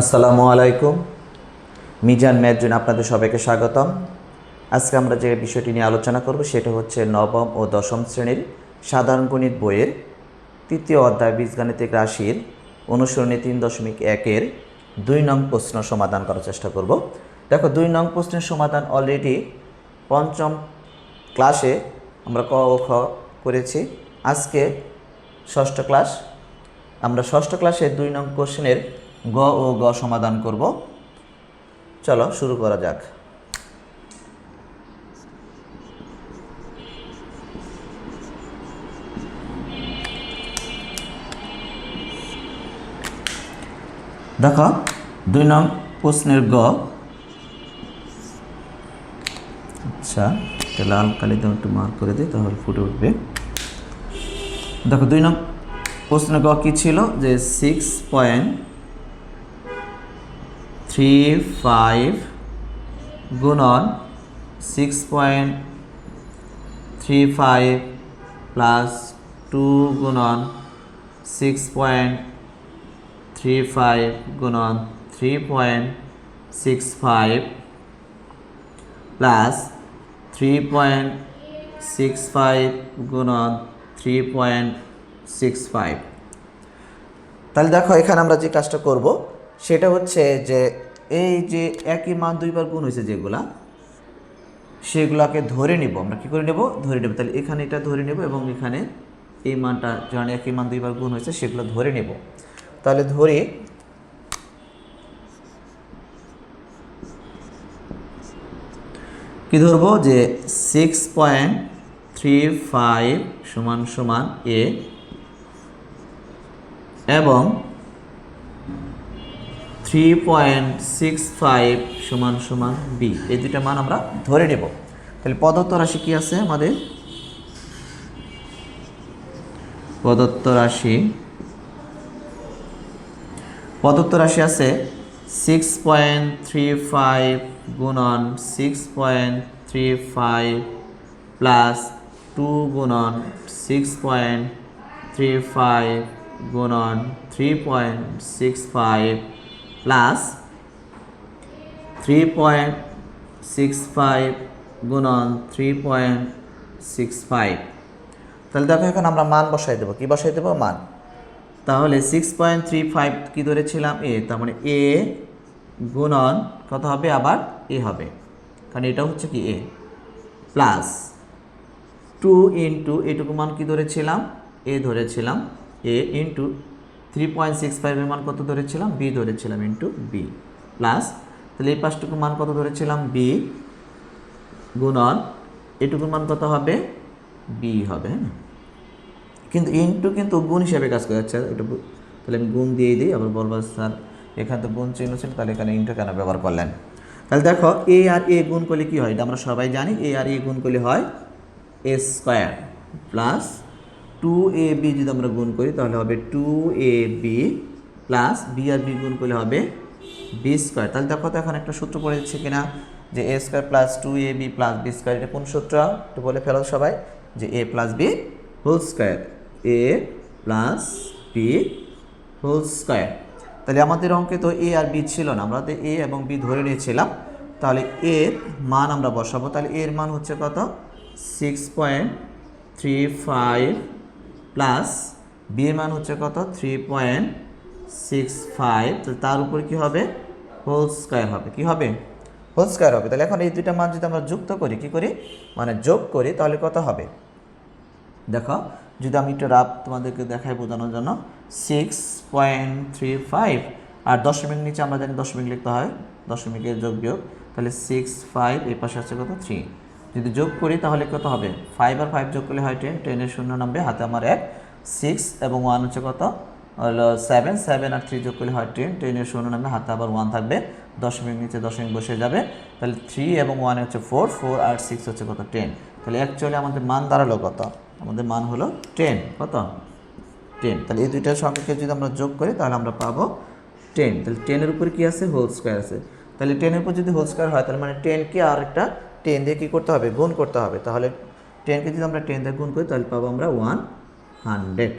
আসসালামু আলাইকুম। মিজান ম্যাথজন আপনাদের সবাইকে স্বাগতম। আজকে আমরা যে বিষয়টি নিয়ে আলোচনা করব, সেটা হচ্ছে নবম ও দশম শ্রেণির সাধারণ গণিত বইয়ের তৃতীয় অধ্যায় বীজগাণিতিক রাশির অনুসরণী তিন দশমিক একের দুই নং প্রশ্ন সমাধান করার চেষ্টা করব। দেখো, দুই নং প্রশ্নের সমাধান অলরেডি পঞ্চম ক্লাসে আমরা ক ও খ করেছি। আজকে ষষ্ঠ ক্লাস আমরা ষষ্ঠ ক্লাসে দুই নং কোশ্চেনের গ ও গ সমাধান করব। চলো, শুরু করা যাক। দেখো, দুই নং প্রশ্নের গ। আচ্ছা এটা লাল কালি দিয়ে একটু মার্ক করে দিই, তাহলে ফুটে উঠবে। দেখো, দুই নং প্রশ্ন গ কী ছিল? যে সিক্স পয়েন্ট থ্রি ফাইভ গুণন six point three five plus two গুণন সিক্স পয়েন্ট থ্রি ফাইভ গুণন three point six five plus three point six five গুণন থ্রি পয়েন্ট সিক্স ফাইভ তাহলে দেখো, এখানে আমরা যে কাজটা করব, সেটা হচ্ছে যে এই যে একই মান দুইবার গুণ হয়েছে যেগুলা, সেগুলাকে ধরে নেব। আমরা কি করে নেব? ধরে নেব। তাহলে এখানে এটা ধরে নেব এবং এখানে এই মানটা যখন একই মান দুইবার গুণ হয়েছে, সেগুলো ধরে নেব। তাহলে ধরে কি ধরবো? যে সিক্স পয়েন্ট থ্রি ফাইভ সমান সমান এ এবং থ্রি পয়েন্ট সিক্স ফাইভ সমান সমান বি এই দুইটা মান আমরা ধরে নেব। তাহলে প্রদত্ত রাশি কি আছে আমাদের? প্রদত্ত রাশি প্রদত্ত রাশি আছে সিক্স পয়েন্ট থ্রি ফাইভ গুণন six point three five plus two গুণন সিক্স পয়েন্ট থ্রি ফাইভ গুণন three point six five plus three point six five গুণন থ্রি পয়েন্ট সিক্স ফাইভ। তাহলে দেখো এখন আমরা মান বসাই দেবো। কী বসাই দেবো? মান। তাহলে সিক্স পয়েন্ট থ্রি ফাইভ কী ধরেছিলাম? এ তার মানে এ গুণন কত হবে? আবার এ হবে। কারণ এটা হচ্ছে কি? এ। প্লাস টু ইন্টু এটুকু মান কী ধরেছিলাম? এ ধরেছিলাম। A into three point six ফাইভের মান কত ধরেছিলাম? বি ধরেছিলাম ইন্টু বি প্লাস তাহলে এই পাঁচটুকু মান কত ধরেছিলাম? বি গুণন, এটুকুর মান কত হবে? বি হবে হ্যাঁ? কিন্তু ইন্টু কিন্তু গুণ হিসাবে কাজ করে যাচ্ছে। বু- তাহলে আমি গুণ দিয়ে দিই, আবার বলব, স্যার, এখানে তো গুণ চিহ্ন ছিল, তাহলে এখানে ইন্টু কেন ব্যবহার করলেন? তাহলে দেখো এ আর এ গুণ করলে কি হয়? এটা আমরা সবাই জানি এ আর এ গুণ করলে হয় a square plus two a b যদি আমরা গুণ করি, তাহলে হবে two a b plus b R b গুণ করলে হবে বি স্কোয়ার তাহলে দেখো তো এখন একটা সূত্র পড়ে দিচ্ছে কিনা, যে a square plus two a b plus b square এটা কোন সূত্র? একটু বলে ফেলো সবাই, যে a plus b whole square a plus b whole square তাহলে আমাদের অঙ্কে তো এ আর বি ছিল না, আমরা তো এ এবং বি ধরে নিয়েছিলাম। তাহলে এর মান আমরা বসাবো, তাহলে এর মান হচ্ছে কত? Six point three five plus b এর মান হচ্ছে কত? থ্রি পয়েন্ট সিক্স ফাইভ তার উপর কি হবে? হোল স্কোয়ার হবে। কি হবে? হোল স্কোয়ার হবে। তাহলে এখন এই দুইটা মান যদি আমরা যুক্ত করি, কি করি? মানে যোগ করি, তাহলে কত হবে? দেখো, যদি আমি একটু রাব তোমাদেরকে দেখাই বোঝানোর জন্য। সিক্স পয়েন্ট থ্রি ফাইভ আর দশমিক নিচে আমরা জানি দশমিক লিখতে হয়। দশমিকের যোগ বিয়োগ। তাহলে সিক্স ফাইভ এই পাশে আছে কত? থ্রি যদি যোগ করি তাহলে কত হবে? ফাইভ আর ফাইভ যোগ করলে হয় টেন টেনের শূন্য নামবে, হাতে আমার এক সিক্স এবং ওয়ান হচ্ছে কত? হলো সেভেন সেভেন আর থ্রি যোগ করলে হয় টেন টেনের শূন্য নামবে, হাতে আবার ওয়ান থাকবে, দশমিক নিচে দশমিক বসে যাবে, তাহলে থ্রি এবং ওয়ান হচ্ছে ফোর ফোর আর সিক্স হচ্ছে কত? টেন তাহলে অ্যাকচুয়ালি আমাদের মান দাঁড়াল কত? আমাদের মান হলো টেন কত? টেন তাহলে এই দুইটার সংখ্যাকে যদি আমরা যোগ করি তাহলে আমরা পাবো টেন তাহলে টেনের উপর কি আছে? হোল স্কোয়ার আছে। তাহলে টেনের উপর যদি হোল স্কোয়ার হয়, তাহলে মানে টেনকে আর একটা টেন দিয়ে কী করতে হবে? গুণ করতে হবে। তাহলে টেনকে যদি আমরা টেন দিয়ে গুণ করি, তাহলে পাবো আমরা ওয়ান হান্ড্রেড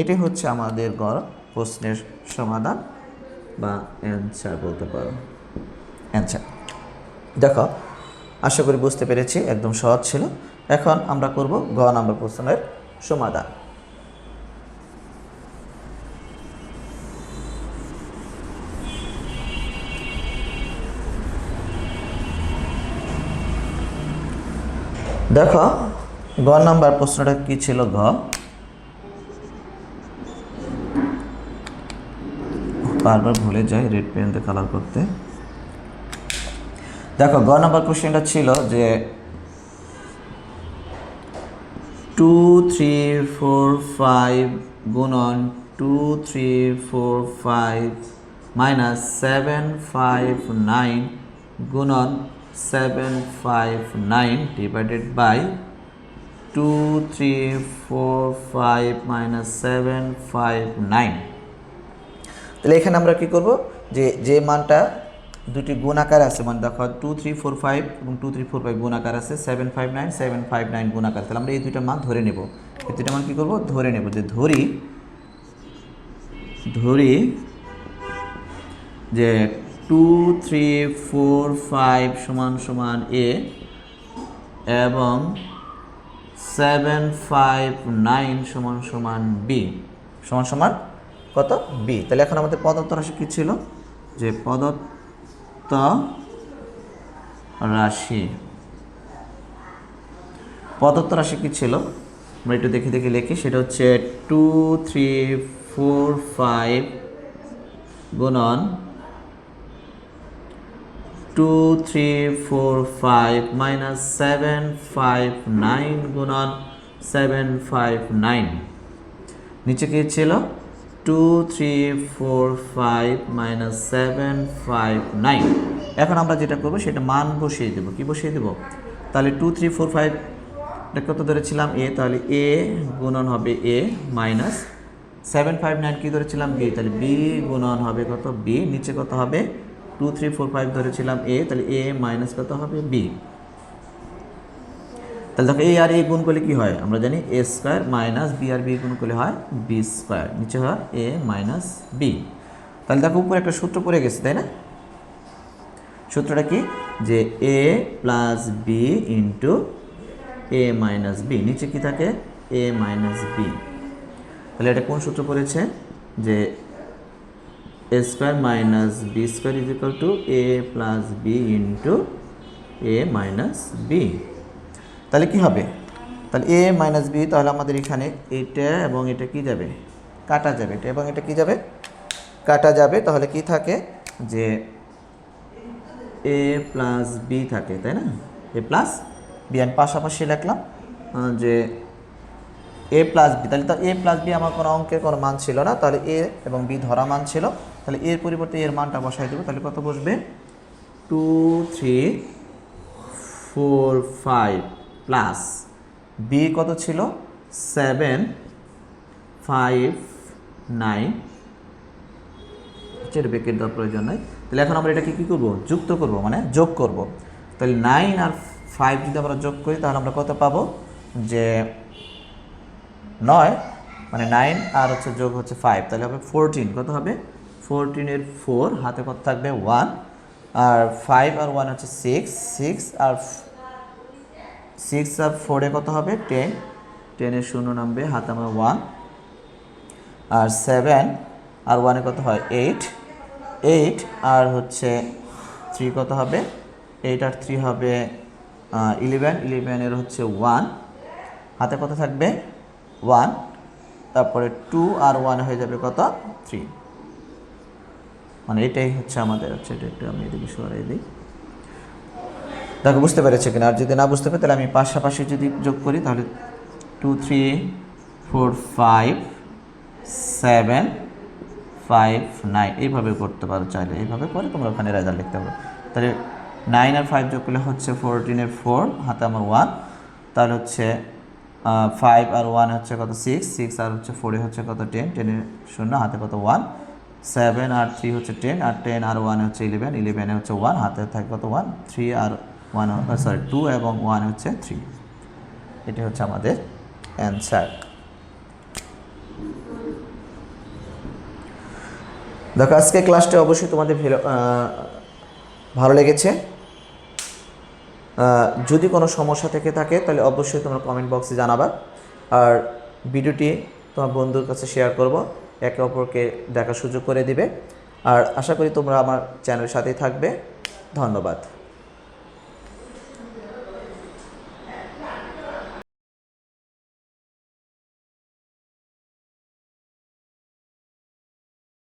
এটাই হচ্ছে আমাদের গড় প্রশ্নের সমাধান বা অ্যান্সার বলতে পারো। অ্যান্সার দেখো, আশা করি বুঝতে পেরেছি, একদম সহজ ছিল। এখন আমরা করব গ নাম্বার প্রশ্নের সমাধান। দেখো গ নাম্বার প্রশ্নটা কি ছিল ঘ? বারবার ভুলে যাই রেড পেনতে কালার করতে। দেখো গ নাম্বার কোশ্চেনটা ছিল যে টু থ্রি ফোর ফাইভ গুণন two three four five minus seven five nine গুণন seven five nine divided by two three four five minus seven five nine তাহলে এখানে আমরা কি করব? যে যে মানটা দুটি গুণ আকার আছে মানে দেখো টু থ্রি ফোর ফাইভ এবং টু থ্রি ফোর ফাইভ গুণ আকার আছে seven five nine seven five nine গুণ আকার। তাহলে আমরা এই দুইটা মান ধরে নেব। এই দুইটা মান কী করব? ধরে নেব। যে ধরি ধরি যে টু থ্রি ফোর ফাইভ সমান সমান এ এবং সেভেন ফাইভ নাইন সমান সমান বি সমান সমান কত? বি তাহলে এখন আমাদের পদার্থ রাশি কী ছিল? যে পদার্থ রাশি। পদার্থ রাশি কী ছিল? আমরা একটু দেখে দেখে লিখি। সেটা হচ্ছে টু থ্রি ফোর ফাইভ গুণন two three four five minus seven five nine গুণন সেভেন ফাইভ নাইন নিচে কি ছিল two three four five minus seven five nine এখন আমরা যেটা করব, সেটা মান বসিয়ে দেবো। কি বসিয়ে দেবো? তাহলে টু থ্রি ফোর ফাইভ এটা কত ধরেছিলাম? এ তাহলে এ গুণন হবে a minus seven five nine কী ধরেছিলাম? বি তাহলে বি গুণন হবে কত? বি নিচে কত হবে? টু থ্রি ফোর ফাইভ ধরেছিলাম এ তাহলে এ মাইনাস কত হবে? বি তাহলে দেখো এ আর এ গুণ করলে কি হয়? আমরা জানি এ স্কোয়ার মাইনাস বি আর বি গুণ করলে হয় বি স্কোয়ার নিচে হয়? এ মাইনাস বি তাহলে দেখো উপরে একটা সূত্র পড়ে গেছে, তাই না? সূত্রটা কি? যে a plus b into a minus b নিচে কি থাকে? এ মাইনাস বি তাহলে এটা কোন সূত্র পড়েছে? যে a square minus b square is equal to a plus b into a minus b তাহলে কি হবে? তাহলে এ মাইনাস বি তাহলে আমাদের এখানে এটা এবং এটা কি যাবে? কাটা যাবে। এটা এবং এটা কি যাবে? কাটা যাবে। তাহলে কি থাকে? যে এ প্লাস বি থাকে, তাই না? এ প্লাস বি আমি পাশাপাশি লিখলাম যে এ প্লাস বি তাহলে তো এ প্লাস বি আমার কোনো অঙ্কের কোনো মান ছিল না। তাহলে এ এবং বি ধরা মান ছিল। তাহলে এর পরিবর্তে এর মানটা বসাই দেবো। তাহলে কত বসবে? Two, three, four, five plus b কত ছিল? Seven, five, nine. হচ্ছে ব্রেকেট দেওয়ার প্রয়োজন নাই। তাহলে এখন আমরা এটাকে কী করব? যুক্ত করব মানে যোগ করব। তাহলে নাইন আর ফাইভ যদি আমরা যোগ করি, তাহলে আমরা কত পাবো? যে নয় মানে নাইন আর হচ্ছে যোগ হচ্ছে ফাইভ, তাহলে হবে ফোরটিন। কত হবে? ফোরটিনের ফোর হাতে কত থাকবে? ওয়ান আর ফাইভ আর ওয়ান হচ্ছে সিক্স সিক্স আর সিক্স আর ফোরে কত হবে? টেন টেনের শূন্য নামবে, হাতে আমার ওয়ান আর সেভেন আর ওয়ানে কত হয়? এইট এইট আর হচ্ছে থ্রি কত হবে? এইট আর থ্রি হবে ইলেভেন ইলেভেনের হচ্ছে ওয়ান হাতে কত থাকবে? ওয়ান তারপরে টু আর ওয়ান হয়ে যাবে কত? থ্রি মানে এটাই হচ্ছে আমাদের, হচ্ছে এটা একটু আমি এদিকে সরাই দিই। দেখো, বুঝতে পেরেছে কিনা? আর যদি না বুঝতে পারে, তাহলে আমি পাশাপাশি যদি যোগ করি, তাহলে two three four five seven five nine এইভাবে করতে পারো চাইলে। এইভাবে করে তোমরা ওখানে রেজাল্ট লিখতে পারো। তাহলে নাইন আর ফাইভ যোগ করলে হচ্ছে ফোরটিনের ফোর হাতে আমার ওয়ান তাহলে হচ্ছে ফাইভ আর ওয়ান হচ্ছে কত? সিক্স সিক্স আর হচ্ছে ফোরে হচ্ছে কত? টেন টেনের শূন্য, হাতে কত? ওয়ান সেভেন আর থ্রি হচ্ছে টেন আর টেন আর ওয়ান হচ্ছে ইলেভেন ইলেভেনে হচ্ছে ওয়ান হাতে থাকে কত ওয়ান থ্রি আর ওয়ান সরি টু এবং ওয়ান হচ্ছে থ্রি এটি হচ্ছে আমাদের অ্যান্সার দেখো আজকে ক্লাসটা অবশ্যই তোমাদের ভালো লেগেছে। যদি কোনো সমস্যা থেকে থাকে, তাহলে অবশ্যই তোমরা কমেন্ট বক্সে জানাবা। আর ভিডিওটি তোমার বন্ধুর কাছে শেয়ার করব। একে অপরকে দেখার সুযোগ করে দিবে। আর আশা করি তোমরা আমার চ্যানেলের সাথেই থাকবে। ধন্যবাদ।